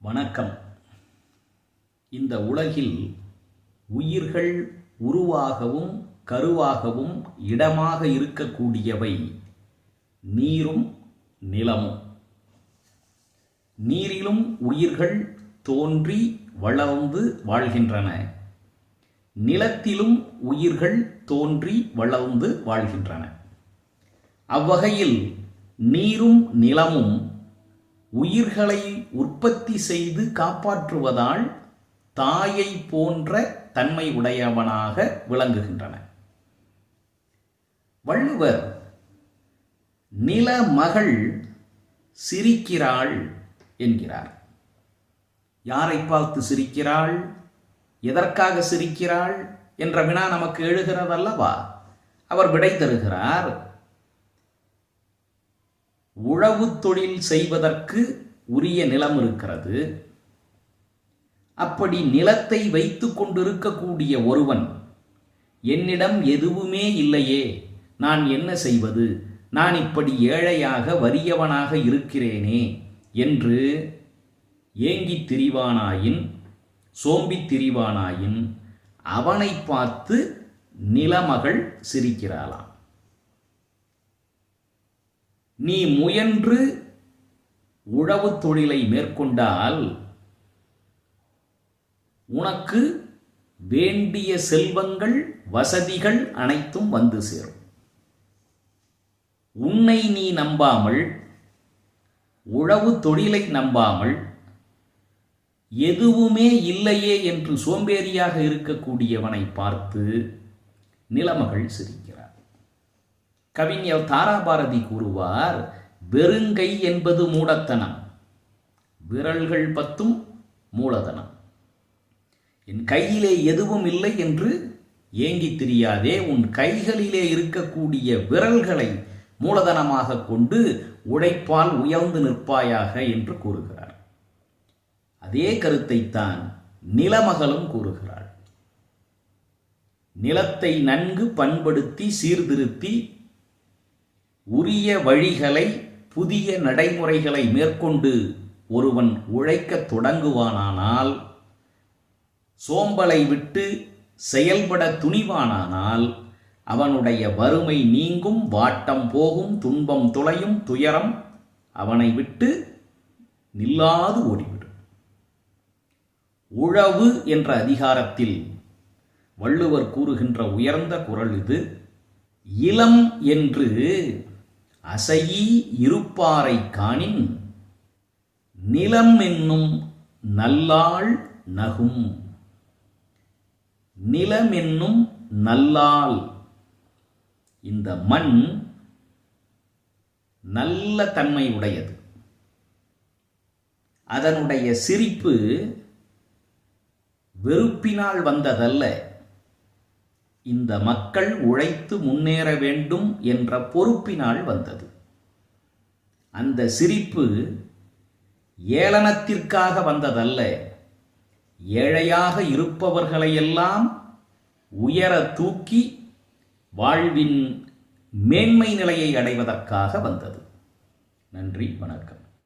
வணக்கம். இந்த உலகில் உயிர்கள் உருவாகவும் கருவாகவும் இடமாக இருக்கக்கூடியவை நீரும் நிலமும். நீரிலும் உயிர்கள் தோன்றி வளர்ந்து வாழ்கின்றன. நிலத்திலும் உயிர்கள் தோன்றி வளர்ந்து வாழ்கின்றன. அவ்வகையில் நீரும் நிலமும் உயிர்களை உற்பத்தி செய்து காப்பாற்றுவதால் தாயை போன்ற தன்மை உடையவனாக விளங்குகின்றன. வள்ளுவர் நிலமகள் சிரிக்கிறாள் என்கிறார். யாரை பார்த்து சிரிக்கிறாள்? எதற்காக சிரிக்கிறாள்? என்ற வினா நமக்கு எழுகிறதல்லவா? அவர் விடை தருகிறார் உழவு தொழில் செய்வதற்கு உரிய நிலம் இருக்கிறது. அப்படி நிலத்தை வைத்து கொண்டிருக்கக்கூடிய ஒருவன் என்னிடம் எதுவுமே இல்லையே நான் என்ன செய்வது? நான் இப்படி ஏழையாக வறியவனாக இருக்கிறேனே என்று ஏங்கித் திரிவானாயின் சோம்பித் திரிவானாயின் அவனை பார்த்து நிலமகள் சிரிக்கிறாளாம். நீ முயன்று உழவு தொழிலை மேற்கொண்டால் உனக்கு வேண்டிய செல்வங்கள் வசதிகள் அனைத்தும் வந்து சேரும். உன்னை நீ நம்பாமல் உழவு தொழிலை நம்பாமல் எதுவுமே இல்லையே என்று சோம்பேறியாக இருக்கக்கூடியவனை பார்த்து நிலமகள் சிரிக்கிறார் கவிஞர் தாராபாரதி கூறுவார் வெறுங்கை என்பது மூடத்தனம். விரல்கள் பத்தும் மூலதனம். என் கையிலே எதுவும் இல்லை என்று ஏங்கித் திரியாதே உன் கைகளிலே இருக்கக்கூடிய விரல்களை மூலதனமாக கொண்டு உழைப்பால் உயர்ந்து நிற்பாயாக என்று கூறுகிறார். அதே கருத்தைத்தான் நிலமகளும் கூறுகிறாள். நிலத்தை நன்கு பண்படுத்தி சீர்திருத்தி உரிய வழிகளை புதிய நடைமுறைகளை மேற்கொண்டு ஒருவன் உழைக்கத் தொடங்குவானானால் சோம்பலை விட்டு செயல்பட துணிவானானால் அவனுடைய வறுமை நீங்கும் வாட்டம் போகும் துன்பம் துளையும் துயரம் அவனை விட்டு நில்லாது ஓடிவிடும். உழவு என்ற அதிகாரத்தில் வள்ளுவர் கூறுகின்ற உயர்ந்த குரல் இது இளம் என்று அசையி இருப்பாரை காணின் நிலம் என்னும் நல்லாள் நகும். நிலம் என்னும் நல்லாள். இந்த மண் நல்ல தன்மை உடையது. அதனுடைய சிரிப்பு வெறுப்பினால் வந்ததல்ல. இந்த மக்கள் உழைத்து முன்னேற வேண்டும் என்ற பொறுப்பினால் வந்தது. அந்த சிரிப்பு ஏளனத்திற்காக வந்ததல்ல. ஏழையாக இருப்பவர்களையெல்லாம் உயர தூக்கி வாழ்வின் மேன்மை நிலையை அடைவதற்காக வந்தது. நன்றி வணக்கம்.